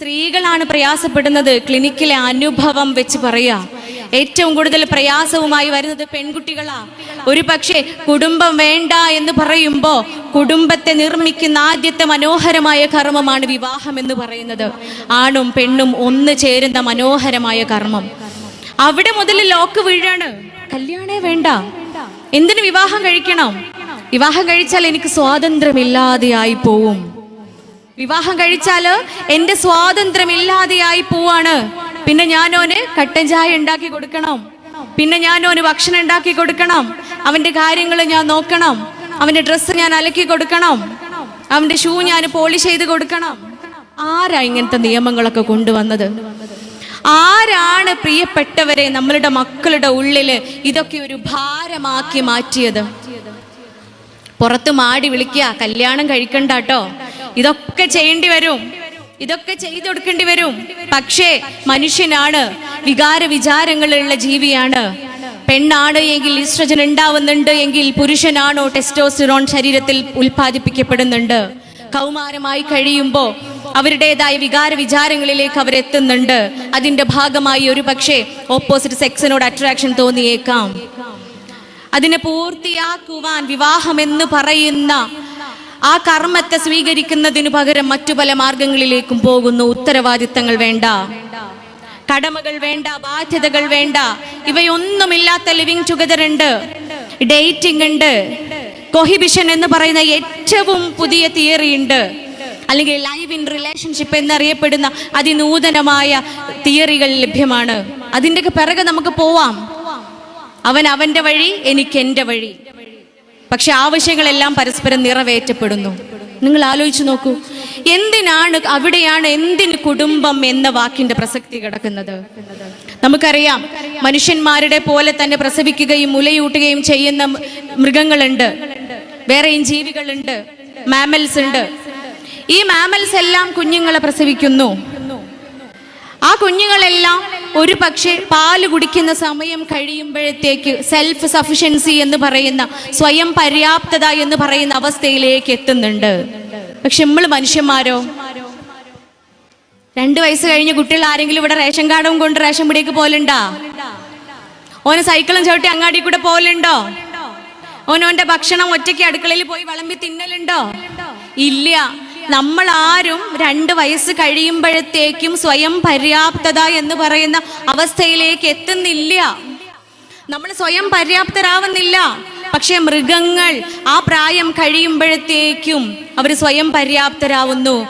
സ്ത്രീകളാണ് പ്രയാസപ്പെടുന്നത് ക്ലിനിക്കിലെ അനുഭവം വെച്ച് പറയാ. ഏറ്റവും കൂടുതൽ പ്രയാസവുമായി വരുന്നത് പെൺകുട്ടികളാ. ഒരു പക്ഷേ കുടുംബം വേണ്ട എന്ന് പറയുമ്പോ കുടുംബത്തെ നിർമ്മിക്കുന്ന ആദ്യത്തെ മനോഹരമായ കർമ്മമാണ് വിവാഹം എന്ന് പറയുന്നത്. ആണും പെണ്ണും ഒന്ന് ചേരുന്ന മനോഹരമായ കർമ്മം. അവിടെ മുതൽ ലോക്ക് വീഴാണ്. കല്യാണേ വേണ്ട. എന്തിനു വിവാഹം കഴിക്കണം? വിവാഹം കഴിച്ചാൽ എനിക്ക് സ്വാതന്ത്ര്യമില്ലാതെയായി പോവും. വിവാഹം കഴിച്ചാൽ എന്റെ സ്വാതന്ത്ര്യം ഇല്ലാതെയായി പോവാണ്. പിന്നെ ഞാനോന് കട്ടൻ ചായ ഉണ്ടാക്കി കൊടുക്കണം. പിന്നെ ഞാനോന് ഭക്ഷണം ഉണ്ടാക്കി കൊടുക്കണം. അവന്റെ കാര്യങ്ങൾ ഞാൻ നോക്കണം. അവന്റെ ഡ്രസ്സ് ഞാൻ അലക്കി കൊടുക്കണം. അവന്റെ ഷൂ ഞാൻ പോളിഷ് ചെയ്ത് കൊടുക്കണം. ആരാ ഇങ്ങനത്തെ നിയമങ്ങളൊക്കെ കൊണ്ടുവന്നത്? ആരാണ് പ്രിയപ്പെട്ടവരെ നമ്മളുടെ മക്കളുടെ ഉള്ളിൽ ഇതൊക്കെ ഒരു ഭാരമാക്കി മാറ്റിയത്? പുറത്ത് മാടി വിളിക്കുക കല്യാണം കഴിക്കണ്ട കേട്ടോ. ഇതൊക്കെ ചെയ്യേണ്ടി വരും. ഇതൊക്കെ ചെയ്തു കൊടുക്കേണ്ടി വരും. പക്ഷേ മനുഷ്യനാണ് വികാര വിചാരങ്ങളുള്ള ജീവിയാണ്. പെണ്ണാണ് എങ്കിൽ ഈസ്ട്രജൻ ഉണ്ടാവുന്നുണ്ട് എങ്കിൽ പുരുഷനാണോ ടെസ്റ്റോസ്റ്റിറോൺ ശരീരത്തിൽ ഉൽപ്പാദിപ്പിക്കപ്പെടുന്നുണ്ട്. കൗമാരമായി കഴിയുമ്പോൾ അവരുടേതായ വികാര വിചാരങ്ങളിലേക്ക് അവരെത്തുന്നുണ്ട് അതിന്റെ ഭാഗമായി ഒരു പക്ഷേ ഓപ്പോസിറ്റ് സെക്സിനോട് അട്രാക്ഷൻ തോന്നിയേക്കാം. അതിനെ പൂർത്തിയാക്കുവാൻ വിവാഹം എന്ന് പറയുന്ന ആ കർമ്മത്തെ സ്വീകരിക്കുന്നതിനു പകരം മറ്റു പല മാർഗങ്ങളിലേക്കും പോകുന്നു. ഉത്തരവാദിത്തങ്ങൾ വേണ്ട. കടമകൾ വേണ്ട ബാധ്യതകൾ വേണ്ട. ഇവയൊന്നുമില്ലാത്ത ലിവിങ് ടുഗദർ ഉണ്ട്. ഡേറ്റിംഗ് ഉണ്ട്. കൊഹിബിഷൻ എന്ന് പറയുന്ന ഏറ്റവും പുതിയ തിയറി ഉണ്ട്. അല്ലെങ്കിൽ ലൈവ് ഇൻ റിലേഷൻഷിപ്പ് എന്നറിയപ്പെടുന്ന അതിനൂതനമായ തിയറികൾ ലഭ്യമാണ്. അതിന്റെയൊക്കെ പിറകെ നമുക്ക് പോവാം. അവൻ അവന്റെ വഴി എനിക്ക് എന്റെ വഴി. പക്ഷെ ആവശ്യങ്ങളെല്ലാം പരസ്പരം നിറവേറ്റപ്പെടുന്നു. നിങ്ങൾ ആലോചിച്ച് നോക്കൂ. എന്തിനാണ് അവിടെയാണ് എന്തിന് കുടുംബം എന്ന വാക്കിന്റെ പ്രസക്തി കിടക്കുന്നത്? നമുക്കറിയാം മനുഷ്യന്മാരുടെ പോലെ തന്നെ പ്രസവിക്കുകയും മുലയൂട്ടുകയും ചെയ്യുന്ന മൃഗങ്ങളുണ്ട്. വേറെയും ജീവികളുണ്ട്. മാമൽസ് ഉണ്ട്. ഈ മാമൽസ് എല്ലാം കുഞ്ഞുങ്ങളെ പ്രസവിക്കുന്നു. ആ കുഞ്ഞുങ്ങളെല്ലാം ഒരു പക്ഷേ പാൽ കുടിക്കുന്ന സമയം കഴിയുമ്പോഴത്തേക്ക് സെൽഫ് സഫിഷ്യൻസി എന്ന് പറയുന്ന സ്വയം പര്യാപ്തത എന്ന് പറയുന്ന അവസ്ഥയിലേക്ക് എത്തുന്നുണ്ട്. പക്ഷെ നമ്മൾ മനുഷ്യന്മാരോ? രണ്ടു വയസ്സ് കഴിഞ്ഞ് കുട്ടികൾ ആരെങ്കിലും ഇവിടെ റേഷൻ കാർഡും കൊണ്ട് റേഷൻ പിടിയേക്ക് പോലുണ്ടാ? ഓന് സൈക്കിളും ചവിട്ടി അങ്ങാടി കൂടെ പോലുണ്ടോ? ഓനോന്റെ ഭക്ഷണം ഒറ്റയ്ക്ക് അടുക്കളയിൽ പോയി വിളമ്പി തിന്നലുണ്ടോ? ഇല്ല. നമ്മൾ ആരും രണ്ട് വയസ്സ് കഴിയുമ്പോഴത്തേക്കും സ്വയം പര്യാപ്തത എന്ന് പറയുന്ന അവസ്ഥയിലേക്ക് എത്തുന്നില്ല. നമ്മൾ സ്വയം പര്യാപ്തരാവുന്നില്ല. പക്ഷെ മൃഗങ്ങൾ ആ പ്രായം കഴിയുമ്പോഴത്തേക്കും അവർ സ്വയം പര്യാപ്തരാവുന്നു.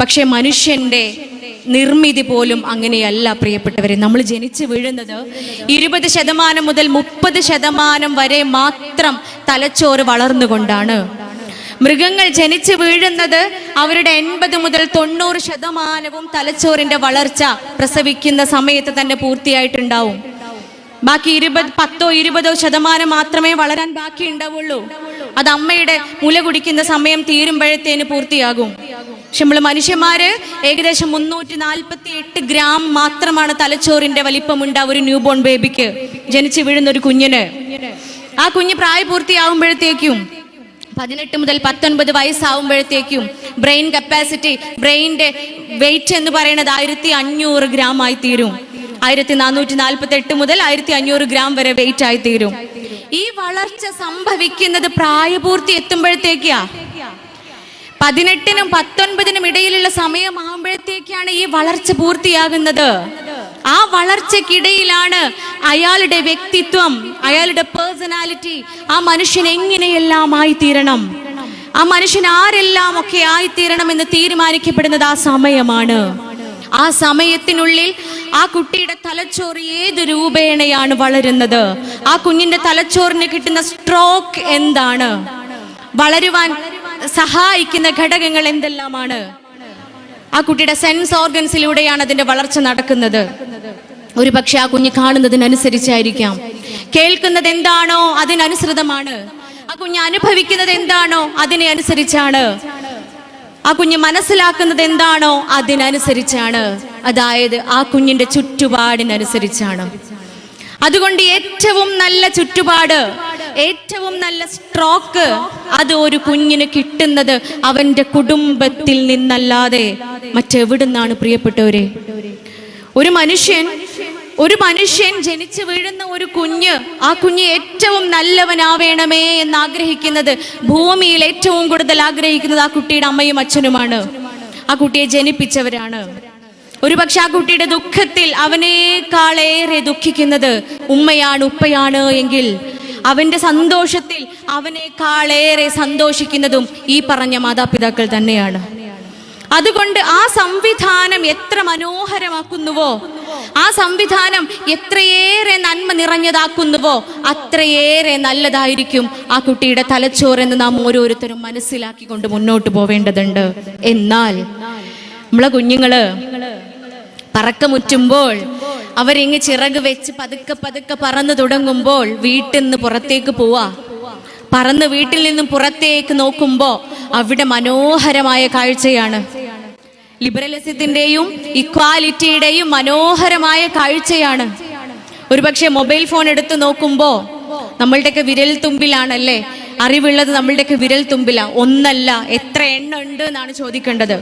പക്ഷെ മനുഷ്യന്റെ നിർമ്മിതി പോലും അങ്ങനെയല്ല പ്രിയപ്പെട്ടവരെ. നമ്മൾ ജനിച്ചു വീഴുന്നത് ഇരുപത് ശതമാനം മുതൽ മുപ്പത് ശതമാനം വരെ മാത്രം തലച്ചോറ് വളർന്നുകൊണ്ടാണ്. മൃഗങ്ങൾ ജനിച്ച് വീഴുന്നത് അവരുടെ എൺപത് മുതൽ തൊണ്ണൂറ് ശതമാനവും തലച്ചോറിന്റെ വളർച്ച പ്രസവിക്കുന്ന സമയത്ത് തന്നെ പൂർത്തിയായിട്ടുണ്ടാവും. ബാക്കി ഇരുപത് പത്തോ ഇരുപതോ ശതമാനം മാത്രമേ വളരാൻ ബാക്കി ഉണ്ടാവുള്ളൂ. അത് അമ്മയുടെ മുല കുടിക്കുന്ന സമയം തീരുമ്പോഴത്തേന് പൂർത്തിയാകും. പക്ഷെ നമ്മൾ മനുഷ്യന്മാര് ഏകദേശം മുന്നൂറ്റി നാൽപ്പത്തി എട്ട് ഗ്രാം മാത്രമാണ് തലച്ചോറിന്റെ വലിപ്പമുണ്ട് ഒരു ന്യൂ ബോൺ ബേബിക്ക്. ജനിച്ചു വീഴുന്ന ഒരു കുഞ്ഞിന്. ആ കുഞ്ഞ് പ്രായപൂർത്തിയാവുമ്പോഴത്തേക്കും പതിനെട്ട് മുതൽ പത്തൊൻപത് വയസ്സാവുമ്പോഴത്തേക്കും ബ്രെയിൻ കപ്പാസിറ്റി ബ്രെയിന്റെ വെയിറ്റ് എന്ന് പറയുന്നത് ആയിരത്തി അഞ്ഞൂറ് ഗ്രാം ആയി തീരും. ആയിരത്തി നാനൂറ്റി നാൽപ്പത്തി എട്ട് മുതൽ ആയിരത്തി അഞ്ഞൂറ് ഗ്രാം വരെ വെയിറ്റ് ആയി തീരും. ഈ വളർച്ച സംഭവിക്കുന്നത് പ്രായപൂർത്തി എത്തുമ്പോഴത്തേക്കാ. പതിനെട്ടിനും പത്തൊൻപതിനും ഇടയിലുള്ള സമയമാകുമ്പോഴത്തേക്കാണ് ഈ വളർച്ച പൂർത്തിയാകുന്നത്. ആ വളർച്ചക്കിടയിലാണ് അയാളുടെ വ്യക്തിത്വം അയാളുടെ പേഴ്സണാലിറ്റി ആ മനുഷ്യൻ എങ്ങനെയെല്ലാം ആയിത്തീരണം? ആ മനുഷ്യൻ ആരെല്ലാം ഒക്കെ ആയിത്തീരണം എന്ന് തീരുമാനിക്കപ്പെടുന്നത് ആ സമയമാണ്. ആ സമയത്തിനുള്ളിൽ ആ കുട്ടിയുടെ തലച്ചോറ് ഏത് രൂപേണയാണ് വളരുന്നത്? ആ കുഞ്ഞിന്റെ തലച്ചോറിന് കിട്ടുന്ന സ്ട്രോക്ക് എന്താണ്? വളരുവാൻ സഹായിക്കുന്ന ഘടകങ്ങൾ എന്തെല്ലാമാണ്? ആ കുട്ടിയുടെ സെൻസ് ഓർഗൻസിലൂടെയാണ് അതിന്റെ വളർച്ച നടക്കുന്നത്. ഒരു പക്ഷെ ആ കുഞ്ഞ് കാണുന്നതിനനുസരിച്ചായിരിക്കാം. കേൾക്കുന്നത് എന്താണോ അതിനനുസൃതമാണ്. ആ കുഞ്ഞ് അനുഭവിക്കുന്നത് എന്താണോ അതിനെ അനുസരിച്ചാണ് ആ കുഞ്ഞ് മനസ്സിലാക്കുന്നത് എന്താണോ അതിനനുസരിച്ചാണ്. അതായത് ആ കുഞ്ഞിന്റെ ചുറ്റുപാടിനനുസരിച്ചാണ്. അതുകൊണ്ട് ഏറ്റവും നല്ല ചുറ്റുപാട് ഏറ്റവും നല്ല സ്ട്രോക്ക് അത് ഒരു കുഞ്ഞിന് കിട്ടുന്നത് അവന്റെ കുടുംബത്തിൽ നിന്നല്ലാതെ മറ്റെവിടുന്നാണ് പ്രിയപ്പെട്ടവരെ? ഒരു മനുഷ്യൻ ഒരു മനുഷ്യൻ ജനിച്ചു വീഴുന്ന ഒരു കുഞ്ഞ് ആ കുഞ്ഞ് ഏറ്റവും നല്ലവനാവേണമേ എന്ന് ആഗ്രഹിക്കുന്നത് ഭൂമിയിൽ ഏറ്റവും കൂടുതൽ ആഗ്രഹിക്കുന്നത് ആ കുട്ടിയുടെ അമ്മയും അച്ഛനുമാണ്. ആ കുട്ടിയെ ജനിപ്പിച്ചവരാണ്. ഒരുപക്ഷെ ആ കുട്ടിയുടെ ദുഃഖത്തിൽ അവനേക്കാളേറെ ദുഃഖിക്കുന്നത് ഉമ്മയാണ് ഉപ്പയാണ് എങ്കിൽ അവന്റെ സന്തോഷത്തിൽ അവനേക്കാളേറെ സന്തോഷിക്കുന്നതും ഈ പറഞ്ഞ മാതാപിതാക്കൾ തന്നെയാണ്. അതുകൊണ്ട് ആ സംവിധാനം എത്ര മനോഹരമാക്കുന്നുവോ ആ സംവിധാനം എത്രയേറെ നന്മ നിറഞ്ഞതാക്കുന്നുവോ അത്രയേറെ നല്ലതായിരിക്കും ആ കുട്ടിയുടെ തലച്ചോറെന്ന് നാം ഓരോരുത്തരും മനസ്സിലാക്കിക്കൊണ്ട് മുന്നോട്ട് പോവേണ്ടതുണ്ട്. എന്നാൽ നമ്മളെ കുഞ്ഞുങ്ങൾ പറക്കമുറ്റുമ്പോൾ അവരിങ്ങ് ചിറക് വെച്ച് പതുക്കെ പതുക്കെ പറന്നു തുടങ്ങുമ്പോൾ വീട്ടിൽ നിന്ന് പുറത്തേക്ക് പോവാ. പറന്ന് വീട്ടിൽ നിന്നും പുറത്തേക്ക് നോക്കുമ്പോൾ അവിടെ മനോഹരമായ കാഴ്ചയാണ്. ലിബറലിസത്തിന്റെയും ഇക്വാലിറ്റിയുടെയും മനോഹരമായ കാഴ്ചയാണ്. ഒരുപക്ഷെ മൊബൈൽ ഫോൺ എടുത്ത് നോക്കുമ്പോൾ നമ്മളുടെയൊക്കെ വിരൽ തുമ്പിലാണല്ലേ അറിവുള്ളത് നമ്മളുടെയൊക്കെ വിരൽ തുമ്പില. ഒന്നല്ല എത്ര എണ്ണ ഉണ്ട് എന്നാണ് ചോദിക്കേണ്ടത്.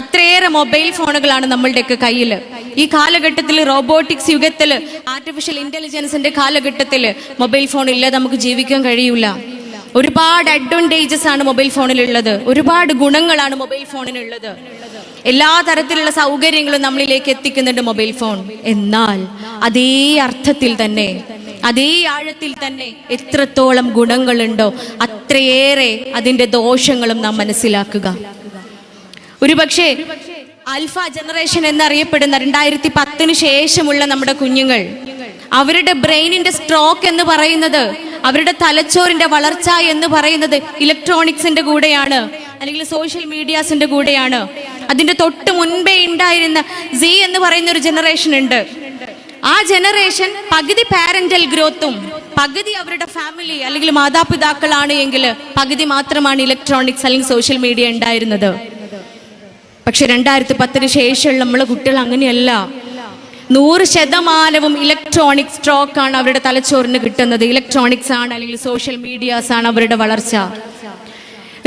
അത്രയേറെ മൊബൈൽ ഫോണുകളാണ് നമ്മളുടെയൊക്കെ കയ്യിൽ ഈ കാലഘട്ടത്തിൽ റോബോട്ടിക്സ് യുഗത്തിൽ ആർട്ടിഫിഷ്യൽ ഇന്റലിജൻസിന്റെ കാലഘട്ടത്തിൽ മൊബൈൽ ഫോൺ ഇല്ലാതെ നമുക്ക് ജീവിക്കാൻ കഴിയൂല. ഒരുപാട് അഡ്വാന്റേജസ് ആണ് മൊബൈൽ ഫോണിലുള്ളത്. ഒരുപാട് ഗുണങ്ങളാണ് മൊബൈൽ ഫോണിനുള്ളത്. എല്ലാ തരത്തിലുള്ള സൗകര്യങ്ങളും നമ്മളിലേക്ക് എത്തിക്കുന്നുണ്ട് മൊബൈൽ ഫോൺ. എന്നാൽ അതേ അർത്ഥത്തിൽ തന്നെ അതേ ആഴത്തിൽ തന്നെ എത്രത്തോളം ഗുണങ്ങളുണ്ടോ അത്രയേറെ അതിന്റെ ദോഷങ്ങളും നാം മനസ്സിലാക്കുക. ഒരുപക്ഷെ അൽഫ ജനറേഷൻ എന്നറിയപ്പെടുന്ന രണ്ടായിരത്തി പത്തിന് ശേഷമുള്ള നമ്മുടെ കുഞ്ഞുങ്ങൾ അവരുടെ ബ്രെയിനിന്റെ സ്ട്രോക്ക് എന്ന് പറയുന്നത് അവരുടെ തലച്ചോറിന്റെ വളർച്ച എന്ന് പറയുന്നത് ഇലക്ട്രോണിക്സിന്റെ കൂടെയാണ് അല്ലെങ്കിൽ സോഷ്യൽ മീഡിയാസിന്റെ കൂടെയാണ്. അതിന്റെ തൊട്ട് മുൻപേ ഉണ്ടായിരുന്ന സി എന്ന് പറയുന്ന ഒരു ജനറേഷൻ ഉണ്ട്. ആ ജനറേഷൻ പകുതി പാരന്റൽ ഗ്രോത്തും പകുതി അവരുടെ ഫാമിലി അല്ലെങ്കിൽ മാതാപിതാക്കളാണ് എങ്കിൽ പകുതി മാത്രമാണ് ഇലക്ട്രോണിക്സ് അല്ലെങ്കിൽ സോഷ്യൽ മീഡിയ ഉണ്ടായിരുന്നത്. പക്ഷെ രണ്ടായിരത്തി പത്തിന് ശേഷമുള്ള നമ്മളെ കുട്ടികൾ അങ്ങനെയല്ല. നൂറ് ശതമാനവും ഇലക്ട്രോണിക്സ് സ്ട്രോക്ക് ആണ് അവരുടെ തലച്ചോറിന് കിട്ടുന്നത്. ഇലക്ട്രോണിക്സ് ആണ് അല്ലെങ്കിൽ സോഷ്യൽ മീഡിയാസ് ആണ് അവരുടെ വളർച്ച.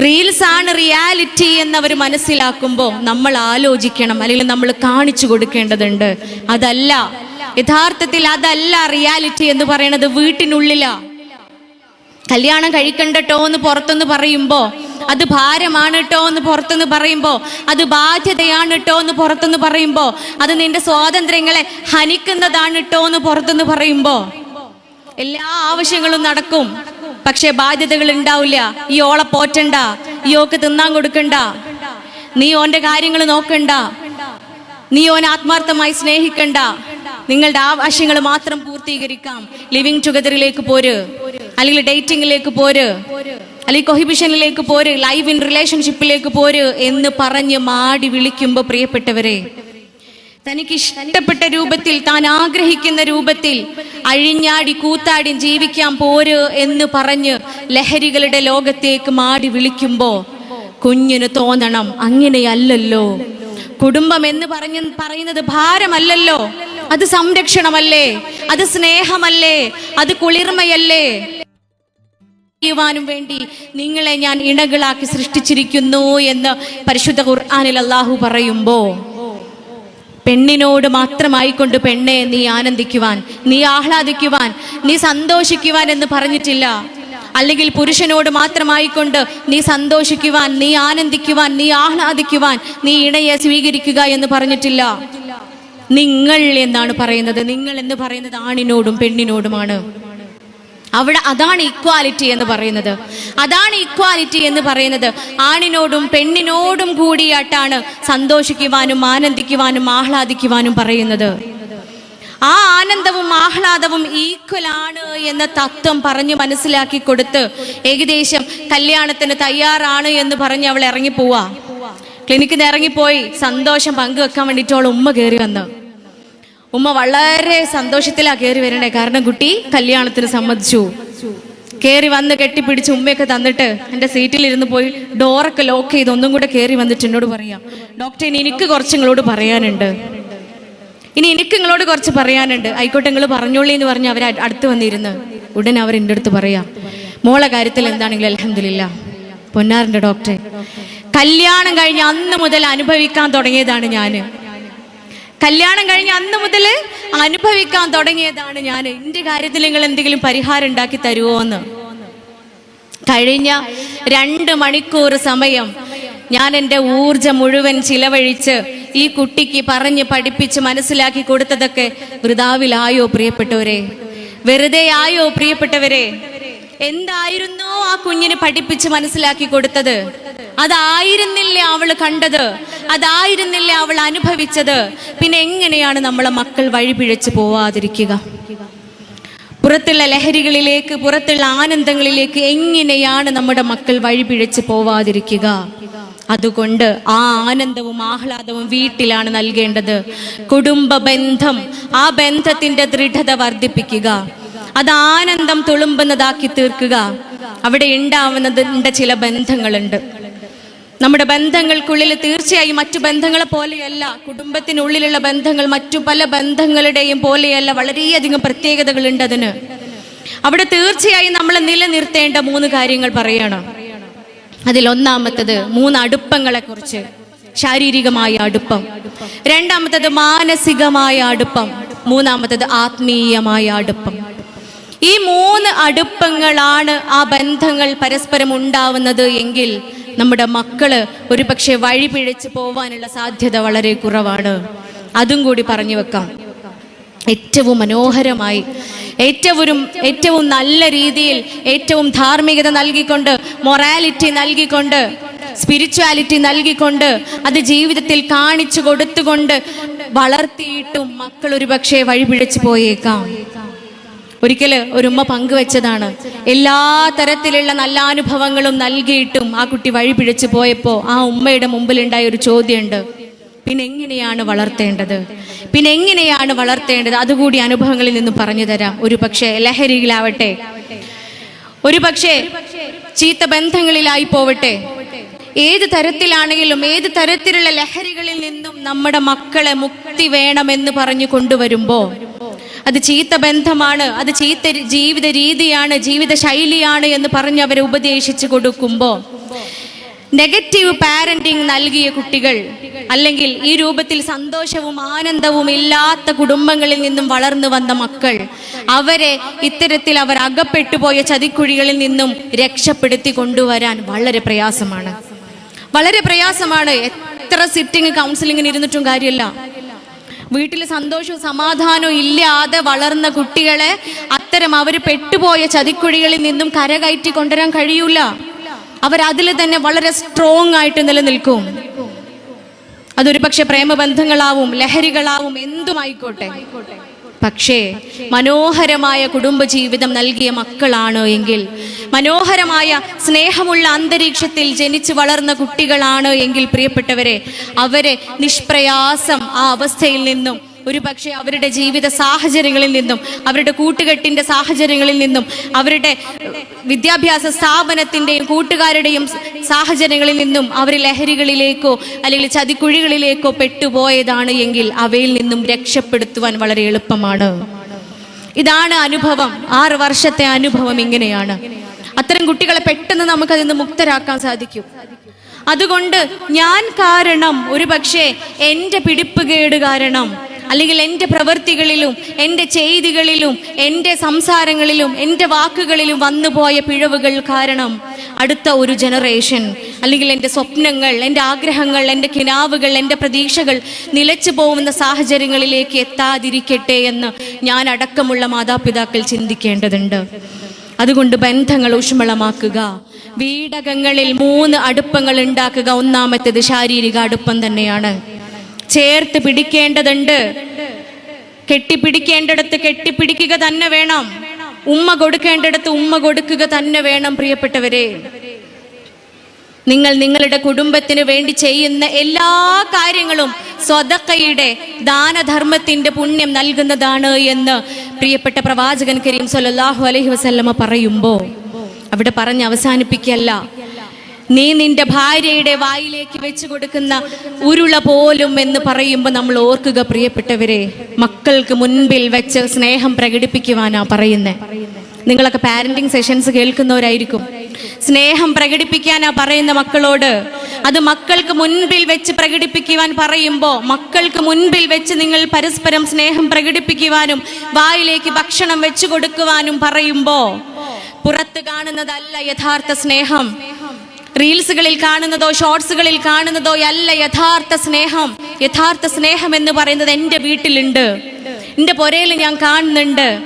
റീൽസ് ആണ് റിയാലിറ്റി എന്ന് അവർ മനസ്സിലാക്കുമ്പോൾ നമ്മൾ ആലോചിക്കണം അല്ലെങ്കിൽ നമ്മൾ കാണിച്ചു കൊടുക്കേണ്ടതുണ്ട്. അതല്ല യഥാർത്ഥത്തിൽ അതല്ല റിയാലിറ്റി എന്ന് പറയുന്നത് വീട്ടിനുള്ളിലാ. കല്യാണം കഴിക്കണ്ടട്ടോ എന്ന് പുറത്തുനിന്ന് പറയുമ്പോ അത് ഭാരമാണ് കേട്ടോ എന്ന് പുറത്തുനിന്ന് പറയുമ്പോ അത് ബാധ്യതയാണ് കേട്ടോ എന്ന് പുറത്തുനിന്ന് പറയുമ്പോ അത് നിന്റെ സ്വാതന്ത്ര്യങ്ങളെ ഹനിക്കുന്നതാണ് കേട്ടോ എന്ന് പുറത്തുനിന്ന് പറയുമ്പോ എല്ലാ ആവശ്യങ്ങളും നടക്കും. പക്ഷെ ബാധ്യതകൾ ഉണ്ടാവില്ല. ഈ ഓളെ പോറ്റണ്ട. ഈ ഓക്ക് തിന്നാൻ കൊടുക്കണ്ട. നീ ഓന്റെ കാര്യങ്ങൾ നോക്കണ്ട. നീ ഓൻ ആത്മാർത്ഥമായി സ്നേഹിക്കണ്ട. നിങ്ങളുടെ ആവശ്യങ്ങൾ മാത്രം പൂർത്തീകരിക്കാം. ലിവിങ് ടുഗദറിലേക്ക് പോര്. അല്ലെങ്കിൽ ഡേറ്റിംഗിലേക്ക് പോര്. അല്ലെങ്കിൽ കൊഹിബിഷനിലേക്ക് പോര്. ലൈവ് ഇൻ റിലേഷൻഷിപ്പിലേക്ക് പോര് എന്ന് പറഞ്ഞ് മാടി വിളിക്കുമ്പോൾ പ്രിയപ്പെട്ടവരെ തനിക്ക് ഇഷ്ടപ്പെട്ട രൂപത്തിൽ താൻ ആഗ്രഹിക്കുന്ന രൂപത്തിൽ അഴിഞ്ഞാടി കൂത്താടി ജീവിക്കാൻ പോര് എന്ന് പറഞ്ഞ് ലഹരികളുടെ ലോകത്തേക്ക് മാടി വിളിക്കുമ്പോ കുഞ്ഞിന് തോന്നണം അങ്ങനെയല്ലല്ലോ. കുടുംബം എന്ന് പറഞ്ഞ് പറയുന്നത് ഭാരമല്ലല്ലോ. അത് സംരക്ഷണമല്ലേ? അത് സ്നേഹമല്ലേ? അത് കുളിർമയല്ലേ? ചെയ്യുവാനും വേണ്ടി നിങ്ങളെ ഞാൻ ഇണകളാക്കി സൃഷ്ടിച്ചിരിക്കുന്നു എന്ന് പരിശുദ്ധ ഖുർആാനിൽ അള്ളാഹു പറയുമ്പോ പെണ്ണിനോട് മാത്രമായിക്കൊണ്ട് പെണ്ണെ നീ ആനന്ദിക്കുവാൻ നീ ആഹ്ലാദിക്കുവാൻ നീ സന്തോഷിക്കുവാൻ എന്ന് പറഞ്ഞിട്ടില്ല. അല്ലെങ്കിൽ പുരുഷനോട് മാത്രമായിക്കൊണ്ട് നീ സന്തോഷിക്കുവാൻ നീ ആനന്ദിക്കുവാൻ നീ ആഹ്ലാദിക്കുവാൻ നീ ഇണയെ സ്വീകരിക്കുക എന്ന് പറഞ്ഞിട്ടില്ല. നിങ്ങൾ എന്നാണ് പറയുന്നത്? നിങ്ങൾ എന്ന് പറയുന്നത് ആണിനോടും പെണ്ണിനോടുമാണ്. അവിടെ അതാണ് ഇക്വാലിറ്റി എന്ന് പറയുന്നത്. അതാണ് ഇക്വാലിറ്റി എന്ന് പറയുന്നത്. ആണിനോടും പെണ്ണിനോടും കൂടിയായിട്ടാണ് സന്തോഷിക്കുവാനും ആനന്ദിക്കുവാനും ആഹ്ലാദിക്കുവാനും പറയുന്നത്. ആ ആനന്ദവും ആഹ്ലാദവും ഈക്വൽ ആണ് എന്ന തത്വം പറഞ്ഞു മനസ്സിലാക്കി കൊടുത്ത് ഏകദേശം കല്യാണത്തിന് തയ്യാറാണ് എന്ന് പറഞ്ഞ് അവൾ ഇറങ്ങിപ്പോവാ. ക്ലിനിക്കിൽ നിന്ന് ഇറങ്ങിപ്പോയി. സന്തോഷം പങ്കുവെക്കാൻ വേണ്ടിയിട്ട് അവൾ ഉമ്മ കയറി വന്നു. ഉമ്മ വളരെ സന്തോഷത്തിലാ കയറി വരണേ. കാരണം കുട്ടി കല്യാണത്തിന് സമ്മതിച്ചു. കയറി വന്ന് കെട്ടിപ്പിടിച്ച് ഉമ്മയൊക്കെ തന്നിട്ട് എന്റെ സീറ്റിലിരുന്ന് പോയി ഡോറൊക്കെ ലോക്ക് ചെയ്ത് ഒന്നും കൂടെ കയറി വന്നിട്ട് എന്നോട് പറയാം. ഡോക്ടർ ഇനി എനിക്ക് കുറച്ച് നിങ്ങളോട് പറയാനുണ്ട്. ഇനി എനിക്ക് നിങ്ങളോട് കുറച്ച് പറയാനുണ്ട്. ആയിക്കോട്ടെ നിങ്ങൾ പറഞ്ഞോളി എന്ന് പറഞ്ഞ് അവർ അടുത്ത് വന്നിരുന്ന്. ഉടനെ അവർ എന്റെ അടുത്ത് പറയാം. മോളെ കാര്യത്തിൽ എന്താണെങ്കിൽ അലഹമില്ല പൊന്നാറിന്റെ ഡോക്ടറെ. കല്യാണം കഴിഞ്ഞ് അന്ന് മുതൽ അനുഭവിക്കാൻ തുടങ്ങിയതാണ് ഞാൻ കല്യാണം കഴിഞ്ഞ് അന്ന് മുതൽ അനുഭവിക്കാൻ തുടങ്ങിയതാണ് ഞാൻ. എന്റെ കാര്യത്തിൽ നിങ്ങൾ എന്തെങ്കിലും പരിഹാരം ഉണ്ടാക്കി തരുമോ എന്ന്? കഴിഞ്ഞ രണ്ട് മണിക്കൂർ സമയം ഞാൻ എന്റെ ഊർജം മുഴുവൻ ചിലവഴിച്ച് ഈ കുട്ടിക്ക് പറഞ്ഞ് പഠിപ്പിച്ച് മനസ്സിലാക്കി കൊടുത്തതൊക്കെ വൃതാവിലായോ പ്രിയപ്പെട്ടവരെ? വെറുതെ ആയോ പ്രിയപ്പെട്ടവരെ? എന്തായിരുന്നോ ആ കുഞ്ഞിന് പഠിപ്പിച്ച് മനസ്സിലാക്കി കൊടുത്തത്? അതായിരുന്നില്ല അവൾ കണ്ടത്? അതായിരുന്നില്ല അവൾ അനുഭവിച്ചത്? പിന്നെ എങ്ങനെയാണ് നമ്മളെ മക്കൾ വഴിപിഴച്ച് പോവാതിരിക്കുക? പുറത്തുള്ള ലഹരികളിലേക്ക് പുറത്തുള്ള ആനന്ദങ്ങളിലേക്ക് എങ്ങനെയാണ് നമ്മുടെ മക്കൾ വഴിപിഴച്ച് പോവാതിരിക്കുക? അതുകൊണ്ട് ആ ആനന്ദവും ആഹ്ലാദവും വീട്ടിലാണ് നൽകേണ്ടത്. കുടുംബ ബന്ധം ആ ബന്ധത്തിന്റെ ദൃഢത വർദ്ധിപ്പിക്കുക. അത് ആനന്ദം തുളുമ്പുന്നതാക്കി തീർക്കുക. അവിടെ ഉണ്ടാവുന്നതിന്റെ ചില ബന്ധങ്ങളുണ്ട്. നമ്മുടെ ബന്ധങ്ങൾക്കുള്ളിൽ തീർച്ചയായും മറ്റു ബന്ധങ്ങളെ പോലെയല്ല കുടുംബത്തിനുള്ളിലുള്ള ബന്ധങ്ങൾ മറ്റു പല ബന്ധങ്ങളുടെയും പോലെയല്ല വളരെയധികം പ്രത്യേകതകളുണ്ട് അതിന്. അവിടെ തീർച്ചയായും നമ്മൾ നിലനിർത്തേണ്ട മൂന്ന് കാര്യങ്ങൾ പറയണം. അതിൽ ഒന്നാമത്തത് മൂന്ന് അടുപ്പങ്ങളെ കുറിച്ച് ശാരീരികമായ അടുപ്പം. രണ്ടാമത്തത് മാനസികമായ അടുപ്പം. മൂന്നാമത്തത് ആത്മീയമായ അടുപ്പം. ഈ മൂന്ന് അടുപ്പങ്ങളാണ് ആ ബന്ധങ്ങൾ പരസ്പരം ഉണ്ടാവുന്നത് എങ്കിൽ നമ്മുടെ മക്കൾ ഒരുപക്ഷെ വഴി പിഴച്ച് പോവാനുള്ള സാധ്യത വളരെ കുറവാണ്. അതും കൂടി പറഞ്ഞു വെക്കാം. ഏറ്റവും മനോഹരമായി ഏറ്റവും ഏറ്റവും നല്ല രീതിയിൽ ഏറ്റവും ധാർമ്മികത നൽകിക്കൊണ്ട് മൊറാലിറ്റി നൽകിക്കൊണ്ട് സ്പിരിച്വാലിറ്റി നൽകിക്കൊണ്ട് അത് ജീവിതത്തിൽ കാണിച്ചു കൊടുത്തുകൊണ്ട് വളർത്തിയിട്ടും മക്കൾ ഒരു പക്ഷേ വഴിപിഴച്ചു പോയേക്കാം. ഒരിക്കൽ ഒരു ഉമ്മ പങ്കുവെച്ചതാണ്. എല്ലാ തരത്തിലുള്ള നല്ല അനുഭവങ്ങളും നൽകിയിട്ടും ആ കുട്ടി വഴി പിഴച്ചു പോയപ്പോൾ ആ ഉമ്മയുടെ മുമ്പിലുണ്ടായ ഒരു ചോദ്യമുണ്ട്. പിന്നെ എങ്ങനെയാണ് വളർത്തേണ്ടത്? പിന്നെ എങ്ങനെയാണ് വളർത്തേണ്ടത്? അതുകൂടി അനുഭവങ്ങളിൽ നിന്ന് പറഞ്ഞു തരാം. ഒരു പക്ഷേ ലഹരിയിലാവട്ടെ. ഒരു പക്ഷേ ചീത്ത ബന്ധങ്ങളിലായി പോവട്ടെ. ഏത് തരത്തിലാണെങ്കിലും ഏത് തരത്തിലുള്ള ലഹരികളിൽ നിന്നും നമ്മുടെ മക്കളെ മുക്തി വേണമെന്ന് പറഞ്ഞു കൊണ്ടുവരുമ്പോ അത് ചീത്ത ബന്ധമാണ് അത് ചീത്ത ജീവിത രീതിയാണ് ജീവിത ശൈലിയാണ് എന്ന് പറഞ്ഞ് അവരെ ഉപദേശിച്ചു കൊടുക്കുമ്പോൾ നെഗറ്റീവ് പാരന്റിങ് നൽകിയ കുട്ടികൾ അല്ലെങ്കിൽ ഈ രൂപത്തിൽ സന്തോഷവും ആനന്ദവും ഇല്ലാത്ത കുടുംബങ്ങളിൽ നിന്നും വളർന്നു വന്ന മക്കൾ അവരെ ഇത്തരത്തിൽ അവർ അകപ്പെട്ടുപോയ ചതിക്കുഴികളിൽ നിന്നും രക്ഷപ്പെടുത്തി കൊണ്ടുവരാൻ വളരെ പ്രയാസമാണ്. വളരെ പ്രയാസമാണ്. എത്ര സിറ്റിംഗ് കൗൺസിലിങ്ങിന് ഇരുന്നിട്ടും കാര്യമില്ല. വീട്ടിൽ സന്തോഷവും സമാധാനവും ഇല്ലാതെ വളർന്ന കുട്ടികളെ അത്തരം അവർ പെട്ടുപോയ ചതിക്കുഴികളിൽ നിന്നും കരകയറ്റി കൊണ്ടുവരാൻ കഴിയൂല. അവരതിൽ തന്നെ വളരെ സ്ട്രോങ് ആയിട്ട് നിലനിൽക്കും. അതൊരു പക്ഷെ പ്രേമബന്ധങ്ങളാവും ലഹരികളാവും എന്തുമായിക്കോട്ടെ. പക്ഷേ മനോഹരമായ കുടുംബജീവിതം നൽകിയ മക്കളാണ് എങ്കിൽ മനോഹരമായ സ്നേഹമുള്ള അന്തരീക്ഷത്തിൽ ജനിച്ചു വളർന്ന കുട്ടികളാണ് എങ്കിൽ പ്രിയപ്പെട്ടവരെ അവരെ നിഷ്പ്രയാസം ആ അവസ്ഥയിൽ നിന്നും ഒരു പക്ഷേ അവരുടെ ജീവിത സാഹചര്യങ്ങളിൽ നിന്നും അവരുടെ കൂട്ടുകെട്ടിന്റെ സാഹചര്യങ്ങളിൽ നിന്നും അവരുടെ വിദ്യാഭ്യാസ സ്ഥാപനത്തിന്റെയും കൂട്ടുകാരുടെയും സാഹചര്യങ്ങളിൽ നിന്നും അവർ ലഹരികളിലേക്കോ അല്ലെങ്കിൽ ചതിക്കുഴികളിലേക്കോ പെട്ടുപോയതാണ് എങ്കിൽ അവയിൽ നിന്നും രക്ഷപ്പെടുത്തുവാൻ വളരെ എളുപ്പമാണ്. ഇതാണ് അനുഭവം. ആറ് വർഷത്തെ അനുഭവം ഇങ്ങനെയാണ്. അത്തരം കുട്ടികളെ പെട്ടെന്ന് നമുക്ക് അതിന്ന് മുക്തരാക്കാൻ സാധിക്കും. അതുകൊണ്ട് ഞാൻ കാരണം ഒരു പക്ഷേ പിടിപ്പ് പിടിപ്പുകേട് കാരണം അല്ലെങ്കിൽ എന്റെ പ്രവൃത്തികളിലും എന്റെ ചെയ്തികളിലും എന്റെ സംസാരങ്ങളിലും എന്റെ വാക്കുകളിലും വന്നുപോയ പിഴവുകൾ കാരണം അടുത്ത ഒരു ജനറേഷൻ അല്ലെങ്കിൽ എന്റെ സ്വപ്നങ്ങൾ എന്റെ ആഗ്രഹങ്ങൾ എന്റെ കിനാവുകൾ എന്റെ പ്രതീക്ഷകൾ നിലച്ചു പോകുന്ന സാഹചര്യങ്ങളിലേക്ക് എത്താതിരിക്കട്ടെ എന്ന് ഞാൻ അടക്കമുള്ള മാതാപിതാക്കൾ ചിന്തിക്കേണ്ടതുണ്ട്. അതുകൊണ്ട് ബന്ധങ്ങൾ ഊഷ്മളമാക്കുക. വീടകങ്ങളിൽ മൂന്ന് അടുപ്പങ്ങൾ ഉണ്ടാക്കുക. ഒന്നാമത്തേത് ശാരീരിക അടുപ്പം തന്നെയാണ്. ചേർത്ത് പിടിക്കേണ്ടതുണ്ട്. കെട്ടിപ്പിടിക്കേണ്ടിടത്ത് കെട്ടിപ്പിടിക്കുക തന്നെ വേണം. ഉമ്മ കൊടുക്കേണ്ടിടത്ത് ഉമ്മ കൊടുക്കുക തന്നെ വേണം പ്രിയപ്പെട്ടവരെ. നിങ്ങൾ നിങ്ങളുടെ കുടുംബത്തിന് വേണ്ടി ചെയ്യുന്ന എല്ലാ കാര്യങ്ങളും സ്വതക്കയുടെ ദാനധർമ്മത്തിന്റെ പുണ്യം നൽകുന്നതാണ് എന്ന് പ്രിയപ്പെട്ട പ്രവാചകൻ കരീം സല്ലല്ലാഹു അലഹി വസല്ലമ പറയുമ്പോൾ അവിടെ പറഞ്ഞ് അവസാനിപ്പിക്കല്ല നീ നിന്റെ ഭാര്യയുടെ വായിലേക്ക് വെച്ചു കൊടുക്കുന്ന ഉരുള പോലും എന്ന് പറയുമ്പോൾ നമ്മൾ ഓർക്കുക പ്രിയപ്പെട്ടവരെ മക്കൾക്ക് മുൻപിൽ വെച്ച് സ്നേഹം പ്രകടിപ്പിക്കുവാനാ പറയുന്നേ. നിങ്ങളൊക്കെ പാരന്റിങ് സെഷൻസ് കേൾക്കുന്നവരായിരിക്കും. സ്നേഹം പ്രകടിപ്പിക്കാനാ പറയുന്ന മക്കളോട്. അത് മക്കൾക്ക് മുൻപിൽ വെച്ച് പ്രകടിപ്പിക്കുവാൻ പറയുമ്പോൾ മക്കൾക്ക് മുൻപിൽ വെച്ച് നിങ്ങൾ പരസ്പരം സ്നേഹം പ്രകടിപ്പിക്കുവാനും വായിലേക്ക് ഭക്ഷണം വെച്ചു കൊടുക്കുവാനും പറയുമ്പോൾ പുറത്ത് കാണുന്നതല്ല യഥാർത്ഥ സ്നേഹം. റീൽസുകളിൽ കാണുന്നതോ ഷോർട്സുകളിൽ കാണുന്നതോ അല്ല യഥാർത്ഥ സ്നേഹം. യഥാർത്ഥ സ്നേഹം എന്ന് പറയുന്നത് എന്റെ വീട്ടിലുണ്ട്. എന്റെ പുരയിൽ ഞാൻ കാണുന്നുണ്ട്.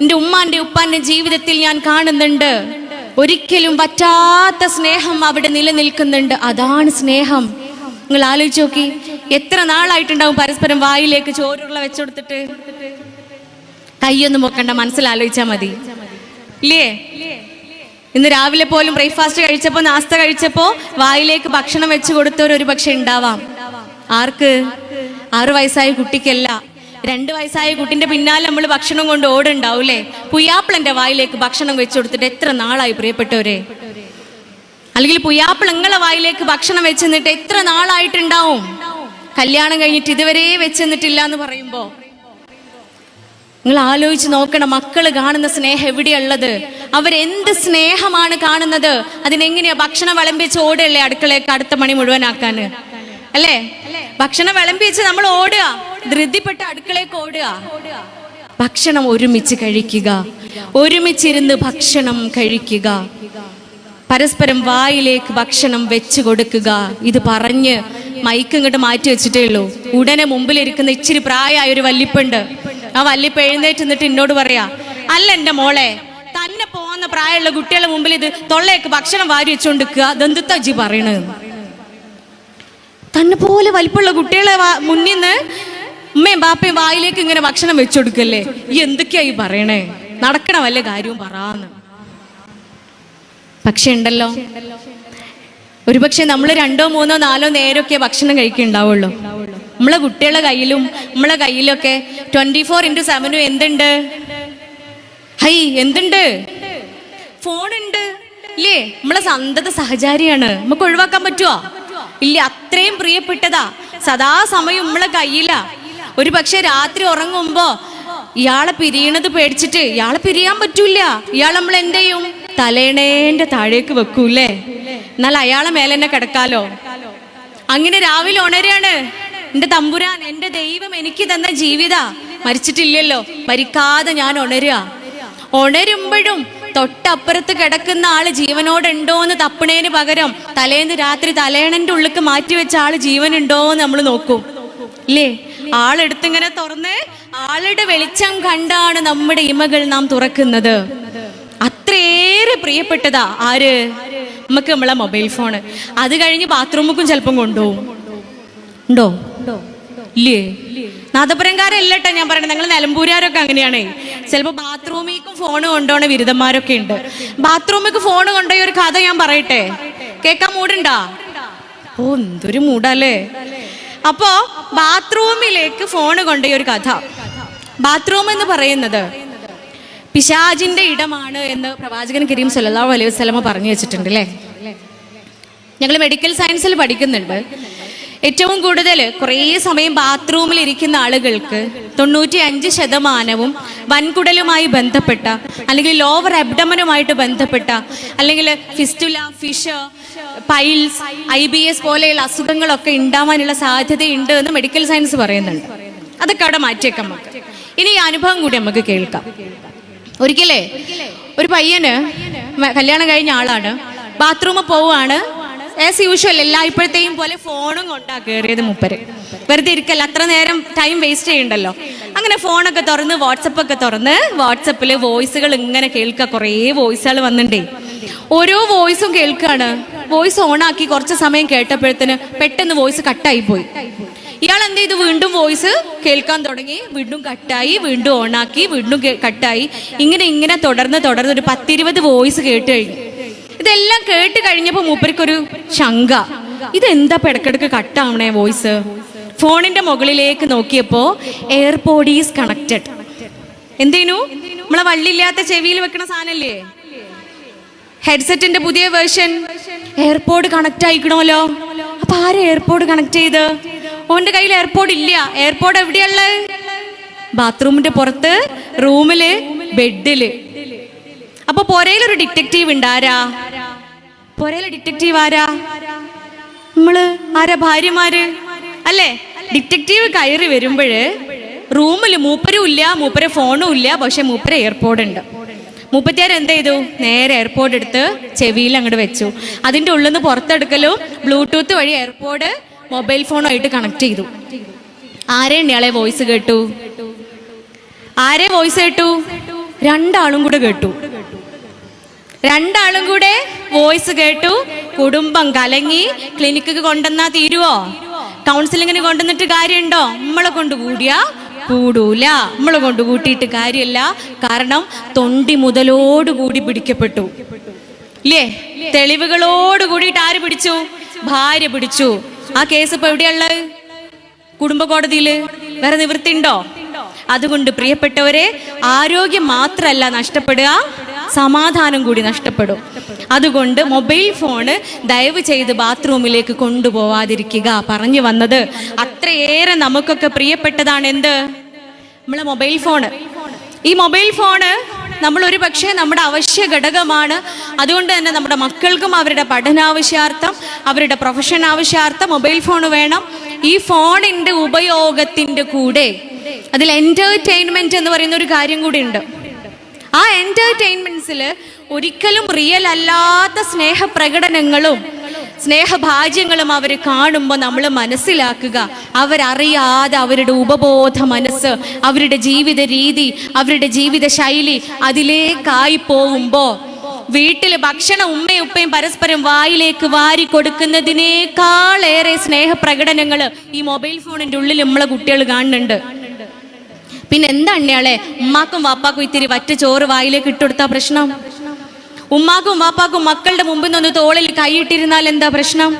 എന്റെ ഉമ്മാന്റെ ഉപ്പാന്റെ ജീവിതത്തിൽ ഞാൻ കാണുന്നുണ്ട്. ഒരിക്കലും പറ്റാത്ത സ്നേഹം അവിടെ നിലനിൽക്കുന്നുണ്ട്. അതാണ് സ്നേഹം. നിങ്ങൾ ആലോചിച്ച് നോക്കി. എത്ര നാളായിട്ടുണ്ടാവും പരസ്പരം വായിലേക്ക് ചോറുള്ള വെച്ചുകൊടുത്തിട്ട് കൈയൊന്നും നോക്കണ്ട മനസ്സിലാലോചിച്ചാൽ മതി. ഇല്ലേ? ഇന്ന് രാവിലെ പോലും ബ്രേക്ക്ഫാസ്റ്റ് കഴിച്ചപ്പോ നാസ്ത കഴിച്ചപ്പോ വായിലേക്ക് ഭക്ഷണം വെച്ച് കൊടുത്തവർ ഒരു പക്ഷെ ഉണ്ടാവാം. ആർക്ക്? ആറു വയസ്സായ കുട്ടിക്കല്ല. രണ്ട് വയസ്സായ കുട്ടിന്റെ പിന്നാലെ നമ്മൾ ഭക്ഷണം കൊണ്ട് ഓടുണ്ടാവൂലേ? പുയ്യാപ്പിളന്റെ വായിലേക്ക് ഭക്ഷണം വെച്ചു കൊടുത്തിട്ട് എത്ര നാളായി പ്രിയപ്പെട്ടവരെ? അല്ലെങ്കിൽ പുയ്യാപ്പിളങ്ങളെ വായിലേക്ക് ഭക്ഷണം വെച്ചെന്നിട്ട് എത്ര നാളായിട്ടുണ്ടാവും? കല്യാണം കഴിഞ്ഞിട്ട് ഇതുവരെ വെച്ചെന്നിട്ടില്ല എന്ന് പറയുമ്പോ നിങ്ങൾ ആലോചിച്ച് നോക്കണം മക്കൾ കാണുന്ന സ്നേഹം എവിടെയുള്ളത്? അവരെന്ത് സ്നേഹമാണ് കാണുന്നത്? അതിനെങ്ങനെയാ ഭക്ഷണം വിളമ്പിച്ച് ഓടല്ലേ അടുക്കളയൊക്കെ അടുത്ത മണി മുഴുവനാക്കാന്? അല്ലേ? ഭക്ഷണം വിളമ്പിച്ച് നമ്മൾ ഓടുക ധൃതിപ്പെട്ട് അടുക്കളയൊക്കെ ഓടുക. ഭക്ഷണം ഒരുമിച്ച് കഴിക്കുക ഒരുമിച്ചിരുന്ന് ഭക്ഷണം കഴിക്കുക. പരസ്പരം വായിലേക്ക് ഭക്ഷണം വെച്ചു കൊടുക്കുക. ഇത് പറഞ്ഞ് മൈക്ക് ഇങ്ങോട്ട് മാറ്റി വെച്ചിട്ടേ ഉള്ളൂ. ഉടനെ മുമ്പിലിരിക്കുന്ന ഇച്ചിരി പ്രായമായ ഒരു വല്ലിപ്പുണ്ട്. ആ വല്ലിപ്പ എഴുന്നേറ്റ് നിന്നിട്ട് എന്നോട് പറയാ അല്ല എന്റെ മോളെ തന്നെ പോകുന്ന പ്രായമുള്ള കുട്ടികളുടെ മുമ്പിൽ ഇത് തൊള്ളയൊക്കെ ഭക്ഷണം വാരി വെച്ചോണ്ടിരിക്കുക. ദന്തുത്തജി പറയണത്? തന്നെ പോലെ വലിപ്പമുള്ള കുട്ടികളെ മുന്നിൽ നിന്ന് ഉമ്മയും ബാപ്പയും വായിലേക്ക് ഇങ്ങനെ ഭക്ഷണം വെച്ചുകൊടുക്കല്ലേ ഈ എന്തൊക്കെയാ ഈ പറയണേ? നടക്കണ വല്ല കാര്യവും പറയാന്ന് പക്ഷെ ഉണ്ടല്ലോ ഒരുപക്ഷെ നമ്മൾ രണ്ടോ മൂന്നോ നാലോ നേരമൊക്കെ ഭക്ഷണം കഴിക്കുന്നുണ്ടാവുള്ളൂ. നമ്മളെ കുട്ടികളുടെ കയ്യിലും നമ്മളെ കയ്യിലൊക്കെ ട്വന്റി ഫോർ ഇന്റു സെവനും എന്തുണ്ട്? ഹൈ എന്തുണ്ട്? ഫോണുണ്ട്. ഇല്ലേ? നമ്മളെ സന്തത സഹചാരിയാണ്. നമുക്ക് ഒഴിവാക്കാൻ പറ്റുമോ ഇല്ല അത്രയും പ്രിയപ്പെട്ടതാ. സദാസമയം നമ്മളെ കയ്യിലാ. ഒരു പക്ഷെ രാത്രി ഉറങ്ങുമ്പോ ഇയാളെ പിരിയണത് പേടിച്ചിട്ട് ഇയാളെ പിരിയാൻ പറ്റൂല. ഇയാൾ നമ്മൾ എന്ത് ചെയ്യും? തലേണേന്റെ താഴേക്ക് വെക്കൂലേ എന്നാൽ അയാളെ മേലെന്നെ കിടക്കാലോ? അങ്ങനെ രാവിലെ ഉണരാണ്. എന്റെ തമ്പുരാൻ എന്റെ ദൈവം എനിക്ക് തന്ന ജീവിത മരിച്ചിട്ടില്ലല്ലോ. മരിക്കാതെ ഞാൻ ഉണരുക. ഉണരുമ്പോഴും തൊട്ടപ്പുറത്ത് കിടക്കുന്ന ആൾ ജീവനോടുണ്ടോ എന്ന് തപ്പണേന് പകരം തലേന്ന് രാത്രി തലേണന്റെ ഉള്ളിക്ക് മാറ്റി വെച്ച ആൾ ജീവനുണ്ടോ എന്ന് നമ്മൾ നോക്കും. ഇല്ലേ? ആളെടുത്തിങ്ങനെ തുറന്ന് ആളുടെ വെളിച്ചം കണ്ടാണ് നമ്മുടെ ഇമകൾ നാം തുറക്കുന്നത്. അത്രയേറെ പ്രിയപ്പെട്ടതാ. ആര്? നമുക്ക് നമ്മളെ മൊബൈൽ ഫോണ്. അത് കഴിഞ്ഞ് ബാത്റൂമുക്കും ചിലപ്പം കൊണ്ടുപോകും. ഉണ്ടോ? ഇല്ലേ? നാദപുരംകാരല്ലട്ടോ ഞാൻ പറയണത്. ഞങ്ങൾ നിലമ്പൂരാരൊക്കെ അങ്ങനെയാണ്. ചിലപ്പോൾ ബാത്റൂമിലേക്കും ഫോൺ കൊണ്ടുപോണ ബിരുദന്മാരൊക്കെ ഉണ്ട്. ബാത്റൂമിലേക്ക് ഫോൺ കൊണ്ടുപോയ ഒരു കഥ ഞാൻ പറയട്ടെ? കേൾക്കാൻ മൂടുണ്ടാ ഓ എന്തൊരു മൂടല്ലേ അപ്പോ ബാത്റൂമിലേക്ക് ഫോൺ കൊണ്ടുപോയ ഒരു കഥ. ബാത്റൂം എന്ന് പറയുന്നത് പിശാജിന്റെ ഇടമാണ് എന്ന് പ്രവാചകൻ കരീം സല്ലാ അലൈഹി വസ്ലമ പറഞ്ഞു വെച്ചിട്ടുണ്ട് അല്ലേ? ഞങ്ങൾ മെഡിക്കൽ സയൻസിൽ പഠിക്കുന്നുണ്ട്. ഏറ്റവും കൂടുതൽ കുറേ സമയം ബാത്റൂമിൽ ഇരിക്കുന്ന ആളുകൾക്ക് തൊണ്ണൂറ്റി അഞ്ച് ശതമാനവും വൻകുടലുമായി ബന്ധപ്പെട്ട അല്ലെങ്കിൽ ലോവർ അബ്ഡമനുമായിട്ട് ബന്ധപ്പെട്ട അല്ലെങ്കിൽ fistula fissure piles I B S പോലെയുള്ള അസുഖങ്ങളൊക്കെ ഉണ്ടാവാനുള്ള സാധ്യതയുണ്ട് എന്ന് മെഡിക്കൽ സയൻസ് പറയുന്നുണ്ട്. അതൊക്കെ അവിടെ മാറ്റിയേക്കാം നമുക്ക്. ഇനി ഈ അനുഭവം കൂടി നമുക്ക് കേൾക്കാം. ഒരിക്കലേ ഒരു പയ്യന് കല്യാണം കഴിഞ്ഞ ആളാണ്. ബാത്റൂമിൽ പോവാണ് ആസ് യൂഷ്വൽ എല്ലാ ഇപ്പോഴത്തെയും പോലെ ഫോണും കൊണ്ടാ കയറിയത് മുപ്പര്. വെറുതെ ഇരിക്കല്ല അത്ര നേരം ടൈം വേസ്റ്റ് ചെയ്യണ്ടല്ലോ. അങ്ങനെ ഫോണൊക്കെ തുറന്ന് വാട്സപ്പ് ഒക്കെ തുറന്ന് വാട്സപ്പിൽ വോയിസുകൾ ഇങ്ങനെ കേൾക്കുക കുറേ വോയിസുകൾ വന്നിട്ടേ ഓരോ വോയിസും കേൾക്കുകയാണ് വോയിസ് ഓൺ ആക്കി കുറച്ച് സമയം കേട്ടപ്പോഴത്തേന് പെട്ടെന്ന് വോയിസ് കട്ടായി പോയി. ഇയാൾ എന്ത് ചെയ്തു? വീണ്ടും വോയിസ് കേൾക്കാൻ തുടങ്ങി. വീണ്ടും കട്ടായി വീണ്ടും ഓണാക്കി വീണ്ടും കട്ടായി ഇങ്ങനെ ഇങ്ങനെ തുടർന്ന് തുടർന്ന് ഒരു പത്തിരുപത് വോയിസ് കേട്ട് കഴിഞ്ഞു. ഇതെല്ലാം കേട്ട് കഴിഞ്ഞപ്പോൾ മൂപ്പർക്കൊരു ശങ്ക. ഇതെന്താ ഇടക്കിടക്ക് കട്ടാവണേ വോയിസ്? ഫോണിന്റെ മുകളിലേക്ക് നോക്കിയപ്പോ എയർപോഡീസ് കണക്റ്റഡ് എന്തേനു? നമ്മളെ വള്ളിയില്ലാത്ത ചെവിയിൽ വെക്കണ സാധനല്ലേ? ഹെഡ്സെറ്റിന്റെ പുതിയ വേർഷൻ. AirPod connect ആയിക്കണമല്ലോ. അപ്പൊ ആരെ എയർപോഡ് കണക്ട് ചെയ്ത്? ഓന്റെ കയ്യിൽ എയർപോഡ് ഇല്ല. എയർപോഡ് എവിടെയുള്ള ബാത്റൂമിന്റെ പുറത്ത് റൂമിൽ ബെഡിൽ അപ്പൊ പൊരയിലൊരു ഡിറ്റക്റ്റീവ് ഉണ്ട് ആരാ? പൊരയിലെ ഡിറ്റക്റ്റീവ് ആരാ? നമ്മൾ ആരാ ഭാര്യമാര്? അല്ലേ? ഡിറ്റക്റ്റീവ് കയറി വരുമ്പോഴ് റൂമിൽ മൂപ്പരും ഇല്ല മൂപ്പരെ ഫോണും ഇല്ല പക്ഷെ മൂപ്പര എയർപോർട്ട് ഉണ്ട്. മുപ്പത്തിയാറ് എന്ത് ചെയ്തു? നേരെ എയർപോർട്ട് എടുത്ത് ചെവിയിൽ അങ്ങോട്ട് വെച്ചു. അതിന്റെ ഉള്ളിൽ നിന്ന് പുറത്തെടുക്കലും ബ്ലൂടൂത്ത് വഴി എയർപോർട്ട് മൊബൈൽ ഫോണുമായിട്ട് കണക്ട് ചെയ്തു. ആരെയാണ് ഇയാളെ വോയിസ് കേട്ടു? ആരെ വോയിസ് കേട്ടു? രണ്ടാളും കൂടെ കേട്ടു. രണ്ടാളും കൂടെ വോയിസ് കേട്ടു. കുടുംബം കലങ്ങി. ക്ലിനിക്ക് കൊണ്ടുവന്നാ തീരുവോ? കൗൺസിലിങ്ങിന് കൊണ്ടുവന്നിട്ട് കാര്യമുണ്ടോ? നമ്മളെ കൊണ്ട് കൂടിയാ കൂടൂല. നമ്മളെ കൊണ്ട് കൂട്ടിയിട്ട് കാര്യമില്ല. കാരണം തൊണ്ടി മുതലോടുകൂടി പിടിക്കപ്പെട്ടു. ഇല്ലേ? തെളിവുകളോട് കൂടിയിട്ട് ആര് പിടിച്ചു? ഭാര്യ പിടിച്ചു. ആ കേസ് ഇപ്പൊ എവിടെയുള്ളത് കുടുംബ കോടതിയിൽ. വേറെ നിവൃത്തിണ്ടോ അതുകൊണ്ട് പ്രിയപ്പെട്ടവരെ ആരോഗ്യം മാത്രമല്ല നഷ്ടപ്പെടുക. സമാധാനം കൂടി നഷ്ടപ്പെടും. അതുകൊണ്ട് മൊബൈൽ ഫോണ് ദയവ് ചെയ്ത് ബാത്റൂമിലേക്ക് കൊണ്ടുപോവാതിരിക്കുക പറഞ്ഞു വന്നത്. അത്രയേറെ നമുക്കൊക്കെ പ്രിയപ്പെട്ടതാണ് എന്ത്? നമ്മളെ മൊബൈൽ ഫോണ്. ഈ മൊബൈൽ ഫോണ് നമ്മൾ ഒരു പക്ഷേ നമ്മുടെ അവശ്യ ഘടകമാണ്. അതുകൊണ്ട് തന്നെ നമ്മുടെ മക്കൾക്കും അവരുടെ പഠനാവശ്യാർത്ഥം അവരുടെ പ്രൊഫഷൻ ആവശ്യാർത്ഥം മൊബൈൽ ഫോൺ വേണം. ഈ ഫോണിന്റെ ഉപയോഗത്തിന്റെ കൂടെ അതിൽ എന്റർടൈൻമെന്റ് എന്ന് പറയുന്ന ഒരു കാര്യം കൂടി ഉണ്ട്. ആ എന്റർടൈൻമെൻസിൽ ഒരിക്കലും റിയൽ അല്ലാത്ത സ്നേഹപ്രകടനങ്ങളും സ്നേഹഭാജ്യങ്ങളും അവർ കാണുമ്പോൾ നമ്മൾ മനസ്സിലാക്കുക. അവരറിയാതെ അവരുടെ ഉപബോധ മനസ്സ് അവരുടെ ജീവിത രീതി അവരുടെ ജീവിത ശൈലി അതിലേക്കായി പോകുമ്പോൾ വീട്ടിൽ ഭക്ഷണം ഉമ്മയും ഉപ്പയും പരസ്പരം വായിലേക്ക് വാരി കൊടുക്കുന്നതിനേക്കാളേറെ സ്നേഹപ്രകടനങ്ങൾ ഈ മൊബൈൽ ഫോണിന്റെ ഉള്ളിൽ നമ്മളെ കുട്ടികൾ കാണുന്നുണ്ട്. പിന്നെ എന്താ അണ്ണയാളെ? ഉമ്മാക്കും വാപ്പാക്കും ഇത്തിരി വറ്റ ചോറ് വായിലേക്ക് ഇട്ടുകൊടുത്താ പ്രശ്നം? ഉമ്മാക്കും വാപ്പാക്കും മക്കളുടെ മുമ്പിൽ നിന്ന് തോളിൽ കൈയിട്ടിരുന്നാൽ എന്താ പ്രശ്നം?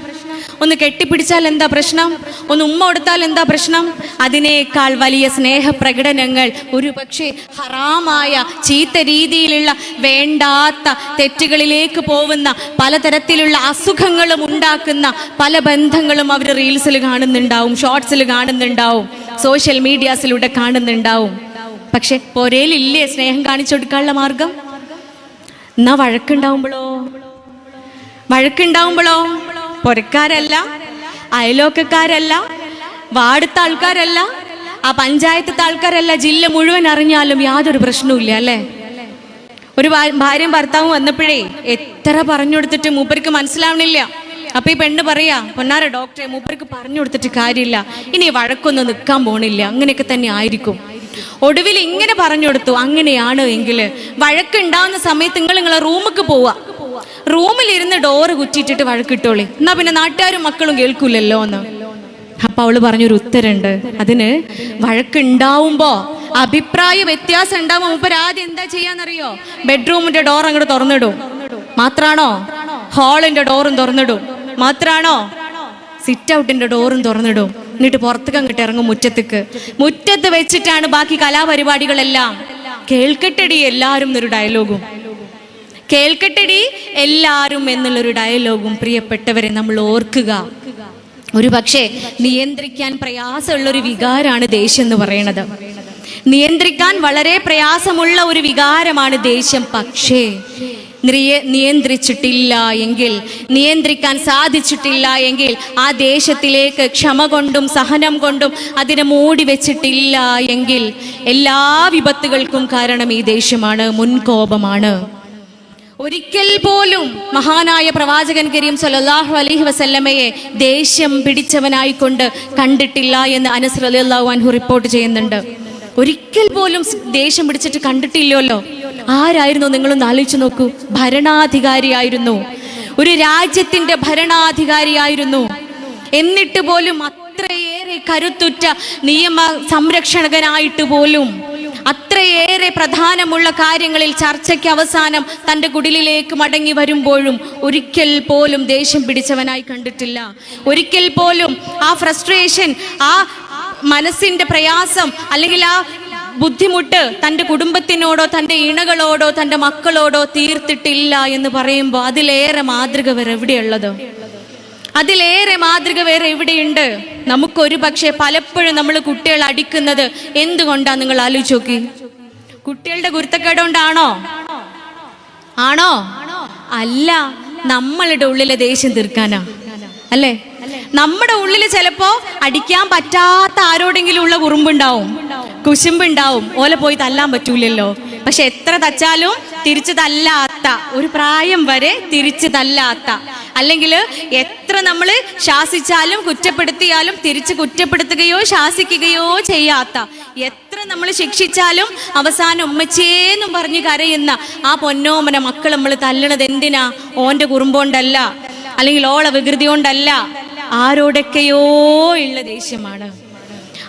ഒന്ന് കെട്ടിപ്പിടിച്ചാൽ എന്താ പ്രശ്നം? ഒന്ന് ഉമ്മ കൊടുത്താൽ എന്താ പ്രശ്നം? അതിനേക്കാൾ വലിയ സ്നേഹപ്രകടനങ്ങൾ ഒരു പക്ഷേ ഹറാമായ ചീത്ത രീതിയിലുള്ള വേണ്ടാത്ത തെറ്റുകളിലേക്ക് പോകുന്ന പലതരത്തിലുള്ള അസുഖങ്ങളും ഉണ്ടാക്കുന്ന പല ബന്ധങ്ങളും അവർ റീൽസിൽ കാണുന്നുണ്ടാവും ഷോർട്സിൽ കാണുന്നുണ്ടാവും. സോഷ്യൽ മീഡിയാസിലൂടെ കാണുന്നുണ്ടാവും. പക്ഷെ പൊരയിലില്ലേ സ്നേഹം കാണിച്ചു കൊടുക്കാനുള്ള മാർഗം? എന്നാ വഴക്കുണ്ടാവുമ്പോഴോ വഴക്കുണ്ടാവുമ്പോഴോ പൊരക്കാരല്ല അയലോക്കക്കാരല്ല വാടുത്ത ആൾക്കാരല്ല ആ പഞ്ചായത്തത്തെ ആൾക്കാരല്ല ജില്ല മുഴുവൻ അറിഞ്ഞാലും യാതൊരു പ്രശ്നവും അല്ലേ? ഒരു ഭാര്യയും ഭർത്താവും വന്നപ്പോഴേ എത്ര പറഞ്ഞു കൊടുത്തിട്ട് മൂപ്പർക്ക് മനസ്സിലാവണില്ല. അപ്പൊ ഈ പെണ്ണ് പറയാ പൊന്നാര ഡോക്ടറെ മൂപ്പർക്ക് പറഞ്ഞു കൊടുത്തിട്ട് കാര്യമില്ല. ഇനി വഴക്കൊന്നും നിൽക്കാൻ പോണില്ല. അങ്ങനെയൊക്കെ തന്നെ ആയിരിക്കും. ഒടുവിൽ ഇങ്ങനെ പറഞ്ഞു കൊടുത്തു. അങ്ങനെയാണ് എങ്കിൽ വഴക്കുണ്ടാവുന്ന സമയത്ത് നിങ്ങൾ നിങ്ങളെ റൂമിക്ക് പോവാ റൂമിലിരുന്ന് ഡോറ് കുറ്റിയിട്ടിട്ട് വഴക്കിട്ടോളി. എന്നാ പിന്നെ നാട്ടുകാരും മക്കളും കേൾക്കൂലല്ലോ എന്ന്. അപ്പൊ അവൾ പറഞ്ഞൊരു ഉത്തരണ്ട്. അതിന് വഴക്കുണ്ടാവുമ്പോ അഭിപ്രായ വ്യത്യാസം ഉണ്ടാവുമ്പോ മുപ്പര് ആദ്യം എന്താ ചെയ്യാന്നറിയോ? ബെഡ്റൂമിന്റെ ഡോർ അങ്ങോട്ട് തുറന്നിടും. മാത്രാണോ? ഹാളിന്റെ ഡോറും തുറന്നിടും. മാത്രാണോ? സിറ്റ് ഔട്ടിന്റെ ഡോറും തുറന്നിടും. എന്നിട്ട് പുറത്തേക്ക് അങ്ങോട്ട് ഇറങ്ങും മുറ്റത്തേക്ക്. മുറ്റത്ത് വെച്ചിട്ടാണ് ബാക്കി കലാപരിപാടികളെല്ലാം. കേൾക്കട്ടടി എല്ലാവരും എന്നൊരു ഡയലോഗും കേൾക്കട്ടടി എല്ലാവരും എന്നുള്ളൊരു ഡയലോഗും പ്രിയപ്പെട്ടവരെ നമ്മൾ ഓർക്കുക. ഒരു പക്ഷേ നിയന്ത്രിക്കാൻ പ്രയാസമുള്ള ഒരു വികാരമാണ് ദേഷ്യം എന്ന് പറയണത്. നിയന്ത്രിക്കാൻ വളരെ പ്രയാസമുള്ള ഒരു വികാരമാണ് ദേഷ്യം. പക്ഷേ നിയന്ത്രിച്ചിട്ടില്ല എങ്കിൽ നിയന്ത്രിക്കാൻ സാധിച്ചിട്ടില്ല എങ്കിൽ ആ ദേശത്തിലേക്ക് ക്ഷമ കൊണ്ടും സഹനം കൊണ്ടും അതിനെ മൂടി വെച്ചിട്ടില്ല എങ്കിൽ എല്ലാ വിപത്തുകൾക്കും കാരണം ഈ ദേഷ്യമാണ് മുൻകോപമാണ്. ഒരിക്കൽ പോലും മഹാനായ പ്രവാചകൻ കരീം സല്ലല്ലാഹു അലഹി വസല്ലമയെ ദേഷ്യം പിടിച്ചവനായിക്കൊണ്ട് കണ്ടിട്ടില്ല എന്ന് അനസ് റളിയല്ലാഹു അൻഹു റിപ്പോർട്ട് ചെയ്യുന്നുണ്ട്. ഒരിക്കൽ പോലും ദേഷ്യം പിടിച്ചിട്ട് കണ്ടിട്ടില്ലല്ലോ. ആരായിരുന്നു നിങ്ങളൊന്ന് ആലോചിച്ച് നോക്കൂ? ഭരണാധികാരിയായിരുന്നു. ഒരു രാജ്യത്തിന്റെ ഭരണാധികാരിയായിരുന്നു. എന്നിട്ട് പോലും അത്രയേറെ കരുത്തുറ്റ നിയമ സംരക്ഷകനായിട്ട് പോലും അത്രയേറെ പ്രധാനമുള്ള കാര്യങ്ങളിൽ ചർച്ചയ്ക്ക് അവസാനം തന്റെ കുടിലിലേക്ക് മടങ്ങി വരുമ്പോഴും ഒരിക്കൽ പോലും ദേഷ്യം പിടിച്ചവനായി കണ്ടിട്ടില്ല. ഒരിക്കൽ പോലും ആ ഫ്രസ്ട്രേഷൻ ആ മനസ്സിന്റെ പ്രയാസം അല്ലെങ്കിൽ ആ ബുദ്ധിമുട്ട് തന്റെ കുടുംബത്തിനോടോ തന്റെ ഇണകളോടോ തന്റെ മക്കളോടോ തീർത്തിട്ടില്ല എന്ന് പറയുമ്പോൾ അതിലേറെ മാതൃക വേറെ എവിടെയുള്ളത്? അതിലേറെ മാതൃക വേറെ എവിടെയുണ്ട്? നമുക്കൊരു പക്ഷേ പലപ്പോഴും നമ്മൾ കുട്ടികൾ അടിക്കുന്നത് എന്തുകൊണ്ടാണ് നിങ്ങൾ ആലോചിച്ച് നോക്കി. കുട്ടികളുടെ ഗുരുത്തക്കേട് കൊണ്ടാണോ ആണോ? അല്ല നമ്മളുടെ ഉള്ളിലെ ദേഷ്യം തീർക്കാനാ. അല്ലേ? നമ്മുടെ ഉള്ളിൽ ചിലപ്പോ അടിക്കാൻ പറ്റാത്ത ആരോടെങ്കിലും ഉള്ള കുറുമ്പുണ്ടാവും. കുശുമ്പുണ്ടാവും. ഓല പോയി തല്ലാൻ പറ്റൂലല്ലോ. പക്ഷെ എത്ര തച്ചാലും തിരിച്ചു തല്ലാത്ത ഒരു പ്രായം വരെ തിരിച്ചു തല്ലാത്ത. അല്ലെങ്കിൽ എത്ര നമ്മൾ ശാസിച്ചാലും കുറ്റപ്പെടുത്തിയാലും തിരിച്ച് കുറ്റപ്പെടുത്തുകയോ ശാസിക്കുകയോ ചെയ്യാത്ത. എത്ര നമ്മൾ ശിക്ഷിച്ചാലും അവസാനം ഉമ്മച്ചേന്നും പറഞ്ഞ് കരയുന്ന ആ പൊന്നോമന മക്കൾ നമ്മൾ തല്ലണത് എന്തിനാ? ഓന്റെ കുറുമ്പോണ്ടല്ല. അല്ലെങ്കിൽ ഓള വികൃതി കൊണ്ടല്ല ആരോടൊക്കെയോ ഉള്ള ദേഷ്യമാണ്.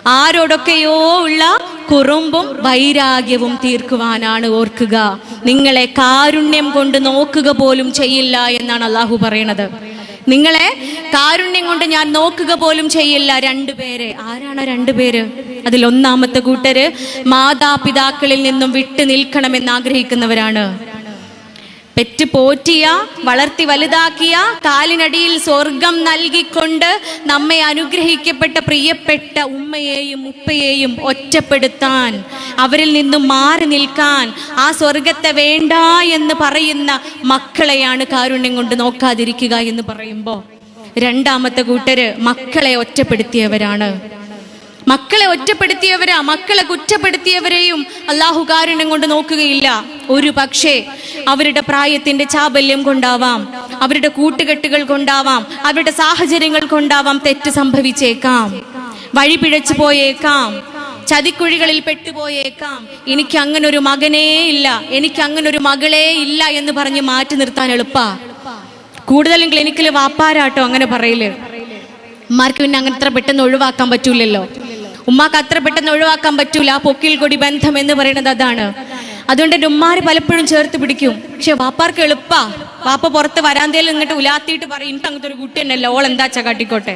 ആരോടൊക്കെയോ ഉള്ള കുറുമ്പും വൈരാഗ്യവും തീർക്കുവാനാണ് ഓർക്കുക. നിങ്ങളെ കാരുണ്യം കൊണ്ട് നോക്കുക പോലും ചെയ്യില്ല എന്നാണ് അള്ളാഹു പറയണത്. നിങ്ങളെ കാരുണ്യം കൊണ്ട് ഞാൻ നോക്കുക പോലും ചെയ്യില്ല. രണ്ടുപേരെ ആരാണ് രണ്ടുപേര് അതിൽ ഒന്നാമത്തെ കൂട്ടര് മാതാപിതാക്കളിൽ നിന്നും വിട്ടു നിൽക്കണമെന്ന് ആഗ്രഹിക്കുന്നവരാണ്. പെറ്റ് പോറ്റിയ വളർത്തി വലുതാക്കിയ കാലിനടിയിൽ സ്വർഗം നൽകിക്കൊണ്ട് നമ്മെ അനുഗ്രഹിക്കപ്പെട്ട പ്രിയപ്പെട്ട ഉമ്മയെയും ഉപ്പയെയും ഒറ്റപ്പെടുത്താൻ അവരിൽ നിന്നും മാറി നിൽക്കാൻ ആ സ്വർഗത്തെ വേണ്ട എന്ന് പറയുന്ന മക്കളെയാണ് കാരുണ്യം കൊണ്ട് നോക്കാതിരിക്കുക എന്ന് പറയുമ്പോൾ രണ്ടാമത്തെ കൂട്ടര് മക്കളെ ഒറ്റപ്പെടുത്തിയവരാണ്. മക്കളെ ഒറ്റപ്പെടുത്തിയവരാ മക്കളെ കുറ്റപ്പെടുത്തിയവരെയും അള്ളാഹു കാരുണ്യം കൊണ്ട് നോക്കുകയില്ല. ഒരു പക്ഷേ അവരുടെ പ്രായത്തിന്റെ ചാബല്യം കൊണ്ടാവാം അവരുടെ കൂട്ടുകെട്ടുകൾ കൊണ്ടാവാം അവരുടെ സാഹചര്യങ്ങൾ കൊണ്ടാവാം തെറ്റ് സംഭവിച്ചേക്കാം. വഴി പിഴച്ചു പോയേക്കാം ചതിക്കുഴികളിൽ പെട്ടുപോയേക്കാം. എനിക്ക് അങ്ങനെ ഒരു മകനേ ഇല്ല എനിക്ക് അങ്ങനെ ഒരു മകളേ ഇല്ല എന്ന് പറഞ്ഞ് മാറ്റി നിർത്താൻ എളുപ്പാ. കൂടുതലും ക്ലിനിക്കിൽ വാപ്പാരാട്ടോ അങ്ങനെ പറയില്ല മാർക്ക് പിന്നെ അങ്ങനെ പെട്ടെന്ന് ഒഴിവാക്കാൻ പറ്റൂലല്ലോ. ഉമ്മാക്ക് അത്ര പെട്ടെന്ന് ഒഴിവാക്കാൻ പറ്റൂല. ആ പൊക്കിൽ കൊടി ബന്ധം എന്ന് പറയുന്നത് അതാണ്. അതുകൊണ്ട് എന്റെ ഉമ്മാര് പലപ്പോഴും ചേർത്ത് പിടിക്കും. പക്ഷെ വാപ്പാർക്ക് എളുപ്പാ. വാപ്പ പുറത്ത് വരാന്തയിൽ നിന്നിട്ട് ഉലാത്തിയിട്ട് പറയും എനിക്ക് അങ്ങനത്തെ ഒരു കുട്ടി തന്നെ ഓൾ എന്താ ചാട്ടിക്കോട്ടെ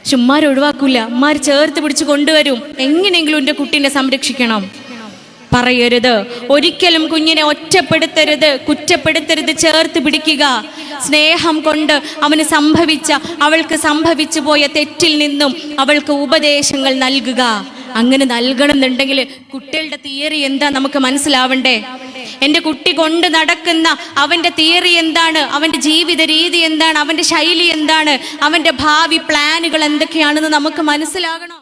പക്ഷെ ഉമ്മാര് ഒഴിവാക്കൂല. ഉമ്മാര് ചേർത്ത് പിടിച്ച് കൊണ്ടുവരും. എങ്ങനെയെങ്കിലും എന്റെ കുട്ടീനെ സംരക്ഷിക്കണം. പറയരുത്. ഒരിക്കലും കുഞ്ഞിനെ ഒറ്റപ്പെടുത്തരുത്. കുറ്റപ്പെടുത്തരുത് ചേർത്ത് പിടിക്കുക. സ്നേഹം കൊണ്ട് അവന് സംഭവിച്ച അവൾക്ക് സംഭവിച്ചു പോയ തെറ്റിൽ നിന്നും അവൾക്ക് ഉപദേശങ്ങൾ നൽകുക. അങ്ങനെ നൽകണം എന്നുണ്ടെങ്കിൽ കുട്ടികളുടെ തിയറി എന്താ നമുക്ക് മനസ്സിലാവണ്ടേ? എന്റെ കുട്ടി കൊണ്ട് നടക്കുന്ന അവന്റെ തിയറി എന്താണ്? അവന്റെ ജീവിത രീതി എന്താണ്? അവന്റെ ശൈലി എന്താണ്? അവന്റെ ഭാവി പ്ലാനുകൾ എന്തൊക്കെയാണെന്ന് നമുക്ക് മനസ്സിലാകണം.